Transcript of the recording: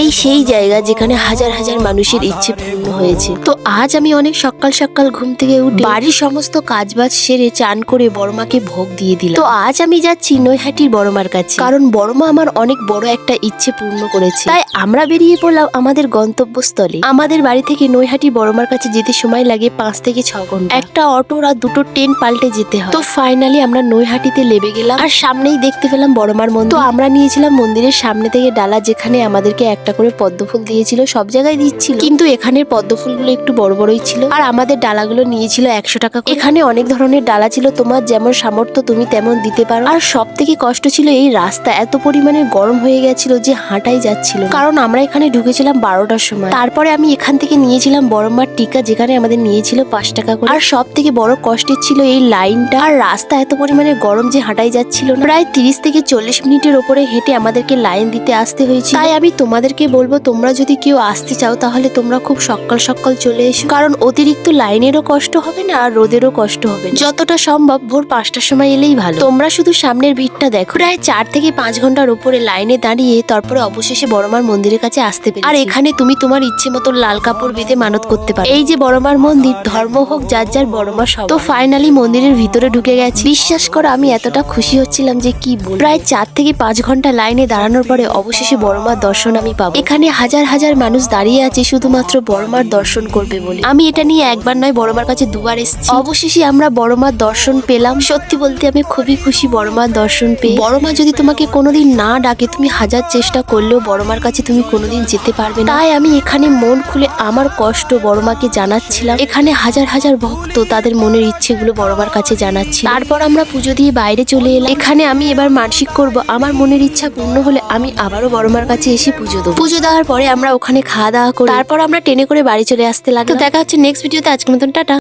এই সেই জায়গা যেখানে হাজার হাজার মানুষের ইচ্ছে পূর্ণ হয়েছে। তো আজ আমি অনেক সকাল সকাল ঘুম থেকে উঠে বাড়ির সমস্ত কাজবাজ সেরে চান করে বড়মাকে ভোগ দিয়ে দিলাম। তো আজ আমি যাচ্ছি নৈহাটির বড়মার কাছে। কারণ বড়মা আমার অনেক বড় একটা ইচ্ছে পূর্ণ করেছে। তাই আমরা বেরিয়ে পড়লাম আমাদের গন্তব্যস্থলে। আমাদের বাড়ি থেকে নৈহাটি বড়মার কাছে যেতে সময় লাগে পাঁচ থেকে ছ ঘণ্টা। একটা অটো আর দুটো ট্রেন পাল্টে যেতে হয়। তো ফাইনালি আমরা নৈহাটিতে লেবে গেলাম। আর সামনেই দেখতে পেলাম বড়মার মন্দির। তো আমরা নিয়েছিলাম মন্দিরের সামনে থেকে ডালা যেখানে আমাদেরকে একটা করে পদ্ম ফুল দিয়েছিল, সব জায়গায় দিচ্ছিল। কিন্তু এখানের পদ্ম ফুলগুলো একটু বড় বড়ই ছিল। আর আমাদের ডালাগুলো নিয়েছিল একশো টাকা এখানে অনেক ধরনের ডালা ছিল, তোমার যেমন সামর্থ্য তুমি তেমন দিতে পারো। আর সব থেকে কষ্ট ছিল এই রাস্তা এত পরিমাণে গরম হয়ে গেছিল যে হাঁটাই যাচ্ছিল কারণ আমরা এখানে ঢুকেছিলাম বারোটার সময়। তারপরে আমি এখান থেকে নিয়েছিলাম বড়মার টিকা, যেখানে আমাদের নিয়েছিল পাঁচ টাকা করে। আর সব থেকে বড় কষ্টের ছিল এই লাইনটা। আর রাস্তা এত পরিমাণে গরম যে হাঁটাই যাচ্ছিল না। প্রায় তিরিশ থেকে চল্লিশ মিনিটের ওপরে হেঁটে আমাদেরকে লাইন দিতে আসতে হয়েছে তাই আমি তোমাদেরকে বলব, তোমরা যদি কেউ আসতে চাও, তাহলে তোমরা খুব সকাল সকাল চলে এসো। কারণ অতিরিক্ত লাইনেরও কষ্ট হবে না, আর রোদেরও কষ্ট হবে যতটা সম্ভব ভোর পাঁচটার সময় এলেই ভালো। তোমরা শুধু সামনের ভিড়টা দেখো। প্রায় চার থেকে পাঁচ ঘণ্টার উপরে লাইনে দাঁড়িয়ে তারপরে অবশেষে বড়মার মন্দিরের কাছে আসতে পেরেছি। আর এখানে তুমি তোমার ইচ্ছে মতো লাল কাপড় বেঁধে মানত করতে পারো। এই যে বড়মার মন্দির, ধর্ম হোক, যার যার বড়মা সব তো ফাইনালি মন্দিরের ভিতরে ঢুকে গেছি। বিশ্বাস করো, আমি এতটা খুশি হচ্ছিলাম যে কি প্রায় চার থেকে পাঁচ ঘণ্টা লাইনে দাঁড়ানোর পরে অবশেষে বড়মার দর্শন আমি পাবো। এখানে হাজার হাজার মানুষ দাঁড়িয়ে আছে, শুধুমাত্র বড়মার দর্শন করবে বলে। আমি এটা নিয়ে একবার নয়, বড়মার কাছে দুবার এসেছি। অবশেষে আমরা বড়মার দর্শন পেলাম। সত্যি বলতে আমি খুবই খুশি বড়মার দর্শন পেয়ে। বড়মা যদি তোমাকে কোনোদিন না ডাকে, তুমি হাজার চেষ্টা করলেও বড়মার কাছে তুমি কোনোদিন যেতে পারবে না। তাই আমি এখানে মন খুলে আমার কষ্ট বড়মাকে জানাচ্ছিলাম। এখানে হাজার হাজার ভক্ত তাদের মনের ইচ্ছেগুলো বড়মার কাছে জানাচ্ছি তারপর আমরা পুজো দিয়ে বাইরে চলে এলাম। এখানে আমি এবার মানসিক করব। আমার মনের ইচ্ছা পূর্ণ হলে আমি আবারও বড়মার কাছে এসে পুজো দেবো। পুজো দেওয়ার পরে আমরা ওখানে খাওয়া দাওয়া করি। তারপর আমরা ট্রেনে করে বাড়ি চলে আসতে লাগল দেখা হচ্ছে নেক্সট ভিডিওতে আজকের মতন, টাটা।